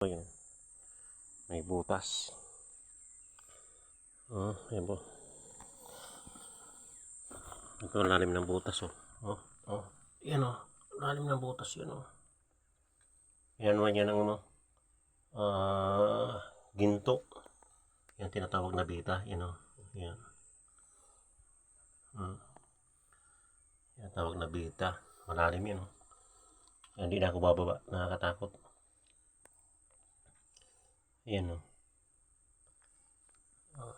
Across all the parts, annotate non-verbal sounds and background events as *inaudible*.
Ayun. May butas. Oh, ayan po. Ito ang lalim ng butas oh. Oh, oh. Yan oh. Lalim ng butas yun oh. Yan naman yan ang ano. Ah, ginto. Yan tinatawag na bita. Yan oh. Yan. Hmm. Yan tawag na bita. Malalim yan oh. Yan, Hindi na ako bababa. Nakakatakot. Ayan o. Oh.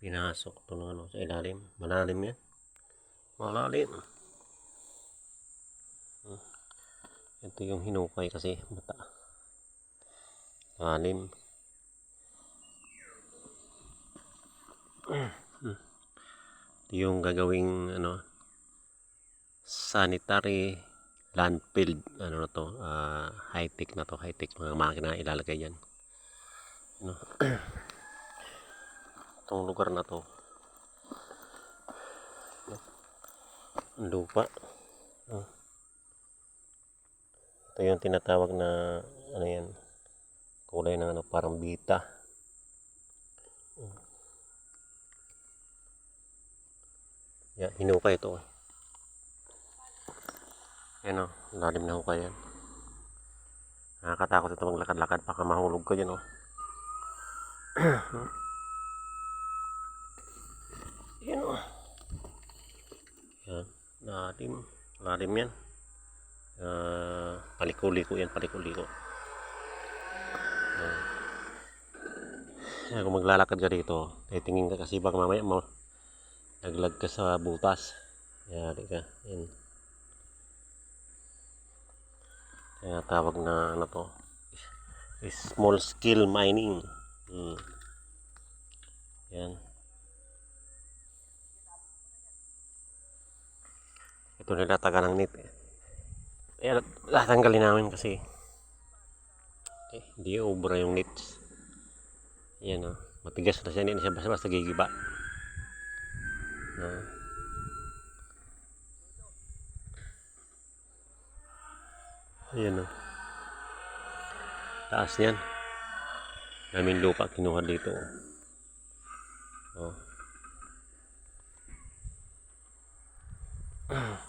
Pinasok to ng ano sa ilalim. Malalim yan. Malalim. Hmm. Ito yung hinukay kasi mata. Malalim. Hmm. Ito yung gagawing ano sanitary landfill ano na to ah, high tech na to high tech mga makina ilalagay yan. Ano? *clears throat* Itong lugar na to. Ang lupa. Oh. ito yung tinatawag na ano yan kulay ng ano parang bita. Yan hinukay ito. eh. Yan o, lalim na hukay yan. Nakakatakot ito maglakad-lakad, baka mahulog ka dyan o. yan o. Yan, lalim. Lalim yan. Uh, paliko-liko yan, paliko-liko. Yan. Yan, kung maglalakad ka dito, titingin ka kasi baka mamaya mo naglag ka sa butas. Yari ka. Yan. tinatawag na ano to small scale mining hmm. yan ito nilatagan ng net eh, tatanggalin namin kasi eh, hindi ubra yung nets yan o oh. matigas na siya hindi na siya basta basta gigiba ah. Ayan o. Taas niyan. Daming lupa kinuha dito. O. Oh. oh. *clears throat* Ah.